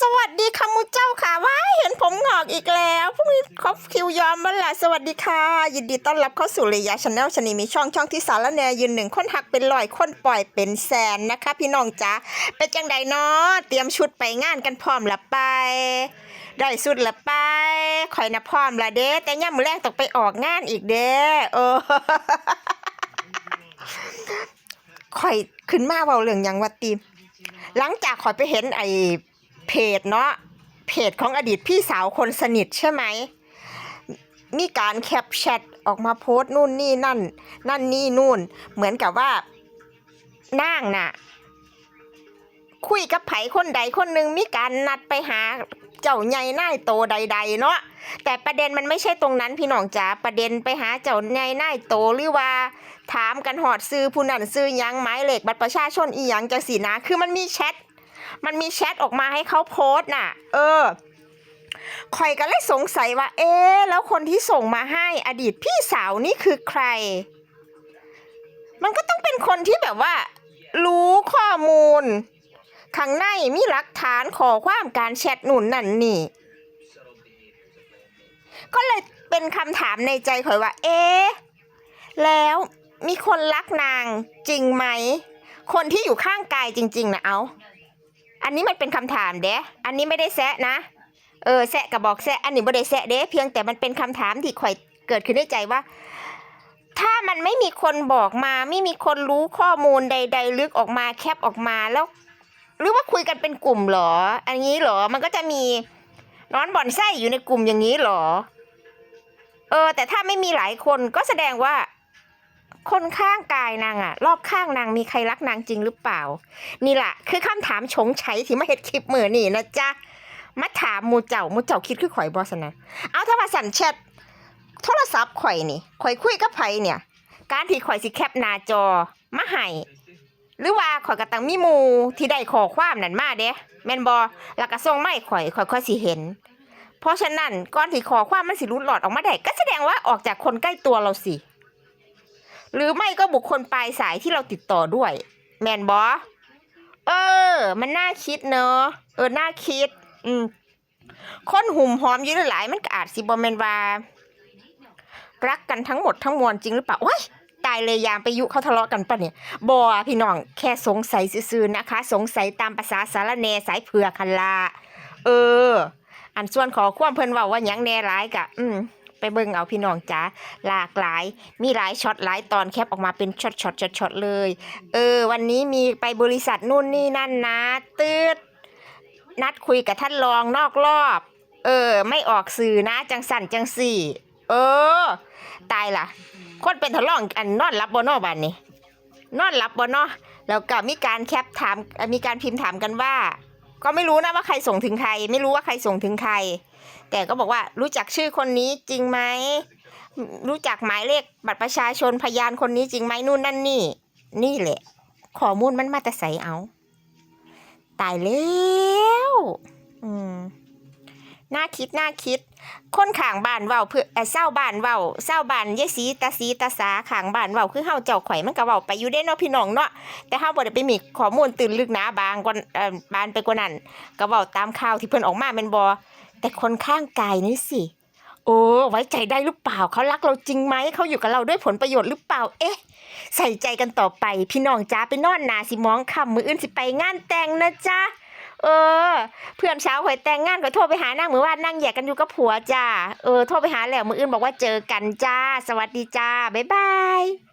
สวัสดีค่ะมูเจ้าค่ะว้าเห็นผมหงอกอีกแล้วพรุ่งนี้ครบคิวยอมบ้านละสวัสดีค่ะ ยินดีต้อนรับเข้าสู่เลยาชาแนลชนีมีช่องช่องที่สารแนยืนหนึ่งคนหักเป็นลอยคนปล่อยเป็นแสนนะคะ พี่น้องจ๋าเป็นจังใดเนาะเตรียมชุดไปงานกันพร้อมละไป ได้สุดละไปข่อยนะพร้อมละเด้แต่ย่ามือแรกต้องไปออกงานอีกเด้เออข่อยขึ้นมาเบาเรื่องยังวัดตีหลังจากข่อยไปเห็นไอ้ เพจเนาะเพจของอดีตพี่สาวคนสนิทใช่ไหมมีการแคปแชทออกมาโพสต์นู่นนี่นั่น นั่นนี่นู่น เหมือนกับว่านางน่ะ คุยกับไผคนใดคนหนึ่งมีการนัดไปหาเจ้าใหญ่นายโตใด ๆ เนาะแต่ประเด็นมันไม่ใช่ตรงนั้นพี่น้องจ๋าประเด็นไปหาเจ้าใหญ่นายโตหรือว่า ถามกันหอดซื้อผู้นั้นซื้อยังหมายเลขบัตรประชาชนอีหยังจังสีนะคือมันมีแชท มันมีแชทออกมาให้เขาโพสต์น่ะ เออคอยก็เลยสงสัยว่า เอ๊แล้วคนที่ส่งมาให้อดีตพี่สาวนี่คือใคร มันก็ต้องเป็นคนที่แบบว่า รู้ข้อมูล ข้างในมีหลักฐานขอความการแชทหนุนนั่นนี่ ก็เลยเป็นคำถามในใจข่อยว่า เอ๊แล้วมีคนรักนางจริงไหม คนที่อยู่ข้างกายจริง ๆนะเอา อันนี้มันเป็นคำถามเด้อันนี้ไม่ได้แซะนะ เออแซะกับบอกแซะ อันนี้ไม่ได้แซะเด้เพียงแต่มันเป็นคำถามที่ข่อยเกิดขึ้นในใจว่า ถ้ามันไม่มีคนบอกมา ไม่มีคนรู้ข้อมูลใด ๆ ลึกออกมาแคปออกมาแล้ว หรือว่าคุยกันเป็นกลุ่มเหรอ อันนี้เหรอ มันก็จะมีนอนบ่อนไส้อยู่ในกลุ่มอย่างนี้เหรอ เออ แต่ถ้าไม่มีหลายคนก็แสดงว่า คนข้างกายนางอะรอบข้างนางมีใครรักนางจริงหรือเปล่า นี่แหละคือคำถามชงไฉที่มาเฮ็ดคลิปมือนี่นะจ๊ะมาถามมูเจ้ามูเจ้าคิดคือข่อยบอสนะเอาถ้ามาสั่นแชทโทรศัพท์ข่อยนี่ข่อยคุยกับไผเนี่ย การที่ข่อยสิแคปหน้าจอมาให้หรือว่าข่อยกระตังมีมูที่ได้ขอความนั่นมาเด้แมนบอแล้วก็ส่งไม่ข่อยข่อยค่อยสิเห็น เพราะฉะนั้นก่อนที่ขอความมันสิรุดหลอดออกมาได้ก็แสดงว่าออกจากคนใกล้ตัวเราสิ หรือไม่ก็บุคคลปลายสายที่เราติดต่อด้วย แมนบอเออ มันน่าคิดเนอะเออน่าคิด อืมคนหุ่มหอมอยืดหลายมันก็อาจสิบอมเมนว่ารักกันทั้งหมดทั้งมวลจริงหรือเปล่าโอ้ยตายเลยยามไปยุเขาทะเลาะกันปะเนี่ยบอพี่น้องแค่สงสัยซื่อๆนะคะ สงสัยตามภาษาสารเนสายเผือกคันลาเออ อันส่วนขอความเพิ่นว่าว่าหยังแน่ร้ายกะ อืม ไปเบิ่งเอาพี่น้องจ๋าหลากหลาย มีหลายช็อตหลายตอนแคปออกมาเป็นช็อตช็อตช็อตช็อตเลย เออ วันนี้มีไปบริษัทนู่นนี่นั่นนะตืดนัดคุยกับท่านรองนอกรอบ เออ ไม่ออกสื่อนะ จังสั่นจังสี่ เออ ตายล่ะ คนเป็นทะเลาะอันนอนรับบนนอบ้านนี่นอนรับบนนอแล้วก็มีการแคปถามมีการพิมพ์ถามกันว่า ก็ไม่รู้นะว่าใครส่งถึงใคร ไม่รู้ว่าใครส่งถึงใคร แต่ก็บอกว่ารู้จักชื่อคนนี้จริงไหมรู้จักหมายเลขบัตรประชาชนพยานคนนี้จริงไหมนู่นนั่นนี่ นี่แหละข้อมูลมันมาแต่ใสเอา ตายแล้ว น่าคิดน่าคิด คนขางบ้านเว้าเพื่อเศร้าบ้านเว้าเศร้าบ้านยายสีตาสีตาสาขางบ้านเว้าคือเฮาเจ้าข่อยมันก็เว้าไปอยู่ได้เนาะพี่น้องเนาะแต่เฮาบ่ได้ไปมีข้อมูลตื่นลึกหนาบางกว่าเอ่อบานไปกว่านั้นก็เว้าตามข่าวที่เพิ่นออกมาแม่นบ่แต่คนข้างกายนี่สิโอ้ไว้ใจได้หรือเปล่าเขารักเราจริงไหมเขาอยู่กับเราด้วยผลประโยชน์หรือเปล่า เอ๊ะ ใส่ใจกันต่อไป พี่น้องจ้าไปนอนนาสิมองคำมืออื่นสิไปงานแต่งนะจ๊ะ เออ เพื่อนเช้าหอยแต่งงานก็โทรไปหานางมือว่านั่งแยกกันอยู่กับผัวจ้าเออโทรไปหาแล้วมืออื่นบอกว่าเจอกันจ้า สวัสดีจ้าบ๊ายบาย